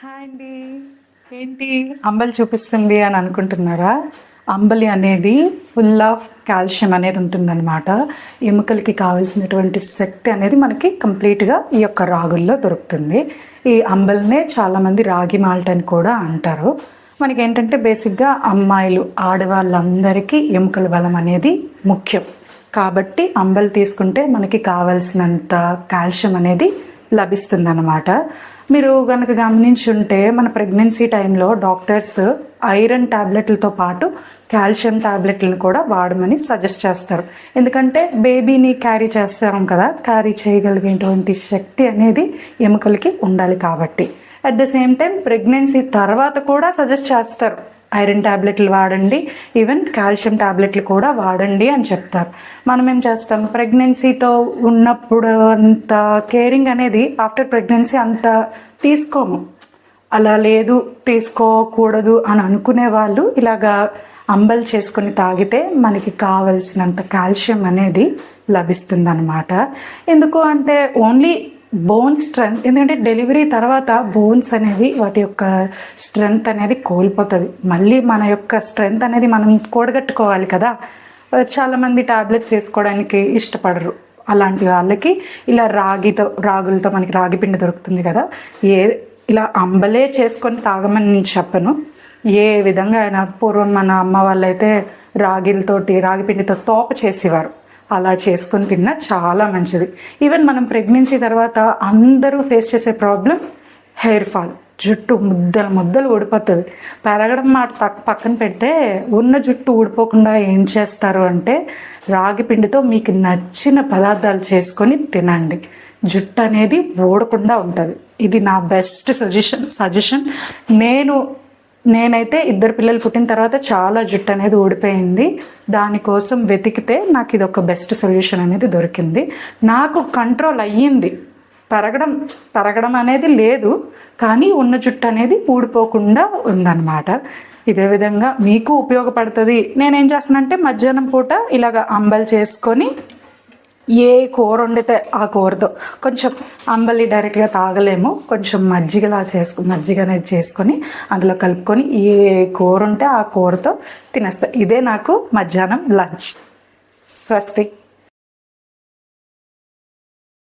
Hi అండి. ఏంటి? అంబలి చూపిస్తుంది అని అనుకుంటున్నారా? అంబలి అనేది ఫుల్ ఆఫ్ కాల్షియం అనేది ఉంటుందన్నమాట. ఎముకలకి కావాల్సినటువంటి శక్తి అనేది మనకి కంప్లీట్గా ఈ యొక్క రాగుల్లో దొరుకుతుంది. ఈ అంబలినే చాలామంది రాగి మాల్ట్ అని కూడా అంటారు. మనకి ఏంటంటే బేసిక్గా అమ్మాయిలు ఆడవాళ్ళందరికీ ఎముకల బలం అనేది ముఖ్యం. కాబట్టి అంబలి తీసుకుంటే మనకి కావలసినంత కాల్షియం అనేది లభిస్తుందనమాట మీరు కనుక గమనించుంటే మన ప్రెగ్నెన్సీ టైంలో డాక్టర్స్ ఐరన్ టాబ్లెట్లతో పాటు కాల్షియం టాబ్లెట్లను కూడా వాడమని సజెస్ట్ చేస్తారు. ఎందుకంటే బేబీని క్యారీ చేస్తాం కదా క్యారీ చేయగలిగేటువంటి శక్తి అనేది ఎముకలకి ఉండాలి కాబట్టి. At the same time pregnancy తర్వాత కూడా సజెస్ట్ చేస్తారు. ఐరన్ టాబ్లెట్లు వాడండి. ఈవెన్ కాల్షియం టాబ్లెట్లు కూడా వాడండి అని చెప్తారు. మనం ఏం చేస్తాం? ప్రెగ్నెన్సీతో ఉన్నప్పుడు అంత కేరింగ్ అనేది ఆఫ్టర్ ప్రెగ్నెన్సీ అంత తీసుకోము. అలా లేదు తీసుకోకూడదు అని అనుకునే వాళ్ళు ఇలాగా అంబల్ చేసుకొని తాగితే మనకి కావలసినంత కాల్షియం అనేది లభిస్తుంది అనమాట ఎందుకు అంటే ఓన్లీ బోన్ స్ట్రెంగ్త్ ఎందుకంటే డెలివరీ తర్వాత బోన్స్ అనేవి వాటి యొక్క స్ట్రెంగ్త్ అనేది కోల్పోతుంది. మళ్ళీ మన యొక్క స్ట్రెంగ్త్ అనేది మనం కూడగట్టుకోవాలి కదా. చాలామంది టాబ్లెట్స్ వేసుకోవడానికి ఇష్టపడరు. అలాంటి వాళ్ళకి ఇలా రాగితో రాగులతో మనకి రాగి పిండి దొరుకుతుంది కదా. ఏ ఇలా అంబలే చేసుకొని తాగమని నేను చెప్పను. ఏ విధంగా అయినా పూర్వం మన అమ్మ వాళ్ళైతే రాగిలతోటి రాగి పిండితో తోప చేసేవారు. అలా చేసుకొని తిన్నా చాలా మంచిది. ఈవెన్ మనం ప్రెగ్నెన్సీ తర్వాత అందరూ ఫేస్ చేసే ప్రాబ్లం హెయిర్ ఫాల్ జుట్టు ముద్దలు ముద్దలు ఊడిపోతుంది. పెరగడం మాట పక్కన పెడితే ఉన్న జుట్టు ఊడిపోకుండా ఏం చేస్తారు అంటే రాగి పిండితో మీకు నచ్చిన పదార్థాలు చేసుకొని తినండి. జుట్టు అనేది ఊడకుండా ఉంటుంది. ఇది నా బెస్ట్ సజెషన్ సజెషన్ నేను నేనైతే ఇద్దరు పిల్లలు పుట్టిన తర్వాత చాలా జుట్టు అనేది ఊడిపోయింది. దానికోసం వెతికితే నాకు ఇది ఒక బెస్ట్ సొల్యూషన్ అనేది దొరికింది. నాకు కంట్రోల్ అయ్యింది. పెరగడం పెరగడం అనేది లేదు. కానీ ఉన్న జుట్టు అనేది ఊడిపోకుండా ఉందన్నమాట. ఇదే విధంగా మీకు ఉపయోగపడుతుంది. నేనేం చేస్తానంటే మధ్యాహ్నం పూట ఇలాగ అంబలు చేసుకొని ఏ కూర వండితే ఆ కూరతో కొంచెం అంబలి డైరెక్ట్గా తాగలేము. కొంచెం మజ్జిగలా చేసుకు మజ్జిగ అనేది చేసుకొని అందులో కలుపుకొని ఏ కూర ఉంటే ఆ కూరతో తినేస్తా. ఇదే నాకు మధ్యాహ్నం లంచ్. స్వస్తి.